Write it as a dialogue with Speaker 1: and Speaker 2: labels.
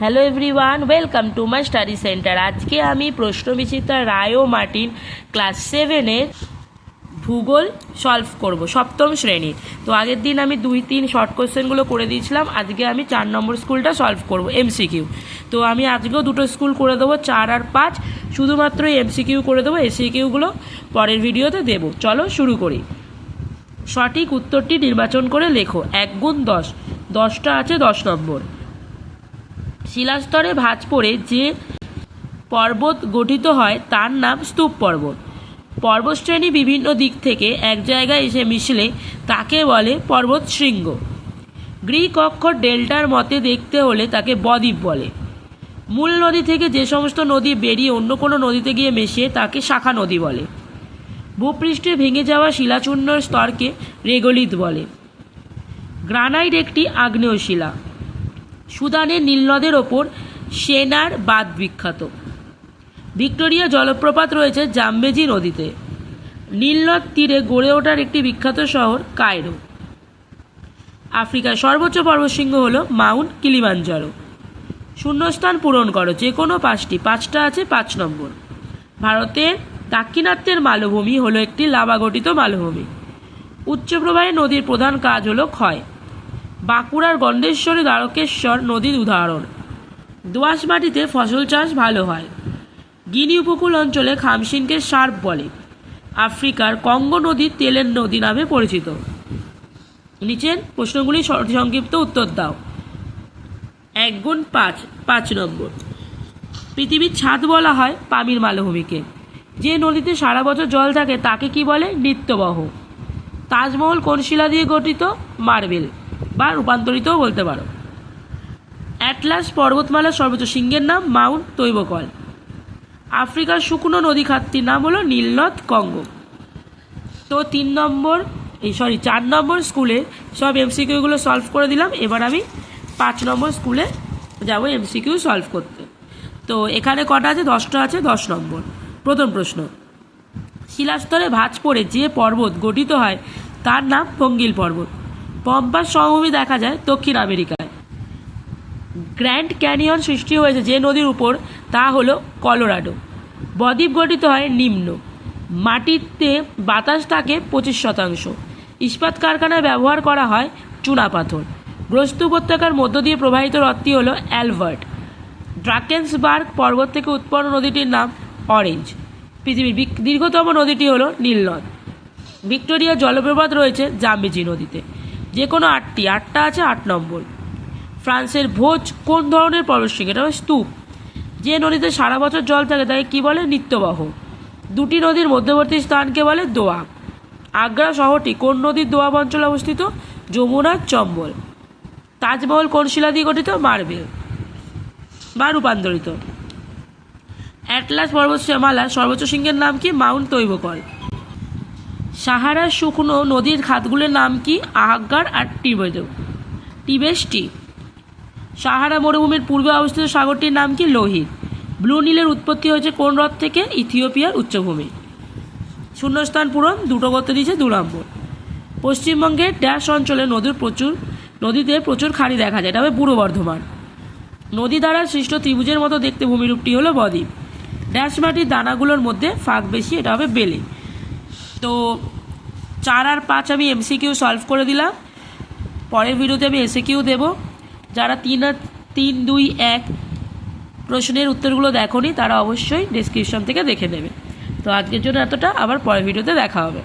Speaker 1: Hello everyone welcome to my study centre আজকে আমি প্রশ্ন বিচিত্রা রায় মার্টিন ক্লাস সেভেনের ভূগোল সলভ করব, সপ্তম শ্রেণির। তো আগের দিন আমি দুই, তিন শর্ট কোশ্চেনগুলো করে দিয়েছিলাম। আজকে আমি চার নম্বর স্কুলটা সলভ করব এমসিকিউ তো আমি আজকেও দুটো স্কুল করে দেবো, চার আর পাঁচ। শুধুমাত্র এমসিকিউ করে দেবো এসিকিউগুলো পরের ভিডিওতে দেবো। চলো শুরু করি। সঠিক উত্তরটি নির্বাচন করে লেখো। এক গুণ দশ। দশটা আছে দশ নম্বর। শিলাস্তরে ভাঁজ পড়ে যে পর্বত গঠিত হয় তার নাম স্তূপ পর্বত। পর্বতশ্রেণী বিভিন্ন দিক থেকে এক জায়গায় এসে মিশলে তাকে বলে পর্বত শৃঙ্গ গ্রিক অক্ষর ডেল্টার মতে দেখতে হলে তাকে বদ্বীপ বলে। মূল নদী থেকে যে সমস্ত নদী বেরিয়ে অন্য কোনো নদীতে গিয়ে মেশে তাকে শাখা নদী বলে। ভূপৃষ্ঠে ভেঙে যাওয়া শিলাচূর্ণর স্তরকে রেগলিত বলে। গ্রানাইট একটি আগ্নেয় শিলা। সুদানের নীলনদের ওপর সেনার বাঁধ বিখ্যাত। ভিক্টোরিয়া জলপ্রপাত রয়েছে জাম্বেজি নদীতে। নীলনদ তীরে গড়ে ওঠার একটি বিখ্যাত শহর কায়রো। আফ্রিকার সর্বোচ্চ পর্বতশৃঙ্গ হল মাউন্ট কিলিমাঞ্জারো। শূন্যস্থান পূরণ করো, যে কোনো পাঁচটি, পাঁচটা আছে পাঁচ নম্বর। ভারতের দাক্ষিণাত্যের মালভূমি হলো একটি লাভাগঠিত মালভূমি। উচ্চ প্রবাহে নদীর প্রধান কাজ হলো ক্ষয়। বাঁকুড়ার গণ্ডেশ্বরী দ্বারকেশ্বর নদীর উদাহরণ। দোআঁশ মাটিতে ফসল চাষ ভালো হয়। গিনি উপকূল অঞ্চলে খামসিনকে সার্প বলে। আফ্রিকার কঙ্গো নদী তেলের নদী নামে পরিচিত। নিচের প্রশ্নগুলি সংক্ষিপ্ত উত্তর দাও। এক গুণ পাঁচ পাঁচ নম্বর। পৃথিবীর ছাদ বলা হয় পামির মালভূমিকে। যে নদীতে সারা বছর জল থাকে তাকে কি বলে নিত্যবহ। তাজমহল কোন শিলা দিয়ে গঠিত? মার্বেল। বা রূপান্তরিতও বলতে পারো। অ্যাটলাস পর্বতমালার সর্বোচ্চ সিংহের নাম মাউন্ট তৈবকল। আফ্রিকার শুকনো নদী খাতটির নাম হলো নীলনদ কঙ্গো। তো তিন নম্বর, এই সরি চার নম্বর স্কুলে সব এমসিকিউগুলো সলভ করে দিলাম। এবার আমি পাঁচ নম্বর স্কুলে যাব এমসিকিউ সলভ করতে। তো এখানে কটা আছে? দশটা আছে, দশ নম্বর। প্রথম প্রশ্ন, শিলাস্তরে ভাঁজ পড়ে যে পর্বত গঠিত হয় তার নাম পঙ্গিল পর্বত। পম্পাস সমভূমি দেখা যায় দক্ষিণ আমেরিকায়। গ্র্যান্ড ক্যানিয়ন সৃষ্টি হয়েছে যে নদীর উপর, তা হলো কলোরাডো। বদ্বীপ গঠিত হয় নিম্ন। মাটিতে বাতাস থাকে পঁচিশ শতাংশ। ইস্পাত কারখানায় ব্যবহার করা হয় চুনাপাথর গ্রস্ত উপত্যকার মধ্য দিয়ে প্রবাহিত হ্রদটি হলো অ্যালভার্ট ড্রাকেন্সবার্গ পর্বত থেকে উৎপন্ন নদীটির নাম অরেঞ্জ। পৃথিবীর দীর্ঘতম নদীটি হলো নীলনদ। ভিক্টোরিয়া জলপ্রপাত রয়েছে জাম্বিজি নদীতে। যে কোনো আটটি, আটটা আছে, আট নম্বর। ফ্রান্সের ভোজ কোন ধরনের পর্বতশৃঙ্গ এটা হলো স্তূপ। যে নদীতে সারা বছর জল থাকে তাকে কী বলে? নিত্যবাহ। দুটি নদীর মধ্যবর্তী স্থানকে বলে দোয়াব আগ্রা শহরটি কোন নদীর দোয়াব অঞ্চলে অবস্থিত? যমুনা, চম্বল। তাজমহল কোন শিলা দিয়ে গঠিত? মার্বেল। বা রূপান্তরিত। অ্যাটলাস পর্বত পর্বতমালার সর্বোচ্চ শৃঙ্গের নাম কি? মাউন্ট তৈবকল সাহারার শুকনো নদীর খাতগুলোর নাম কি? আহাগ্গার আর টিবেদ। টিবেস্টি সাহারা মরুভূমির পূর্বে অবস্থিত সাগরটির নাম কি? লোহিত। ব্লু নীলের উৎপত্তি হয়েছে কোন হ্রদ থেকে? ইথিওপিয়ার উচ্চভূমি। শূন্যস্থান পূরণ, দুটো করতে দিয়েছে দু নম্বর পশ্চিমবঙ্গের ড্যাশ অঞ্চলে নদীর প্রচুর, নদীতে প্রচুর খাড়ি দেখা যায়। এটা হবে পূর্ব বর্ধমান। নদী দ্বারা সৃষ্ট ত্রিভুজের মতো দেখতে ভূমিরূপটি হলো বদ্বীপ। ড্যাশ মাটির দানাগুলোর মধ্যে ফাঁক বেশি, এটা হবে বেলে। তো চার আর পাঁচ আমি এমসিকিউ সলভ করে দিলাম। পরের ভিডিওতে আমি এসএকিউ দেবো। যারা তিন আর তিন, দুই, এক প্রশ্নের উত্তরগুলো দেখোনি, তারা অবশ্যই ডিসক্রিপশন থেকে দেখে নেবে। তো আজকের জন্য এতটা। আবার পরের ভিডিওতে দেখা হবে।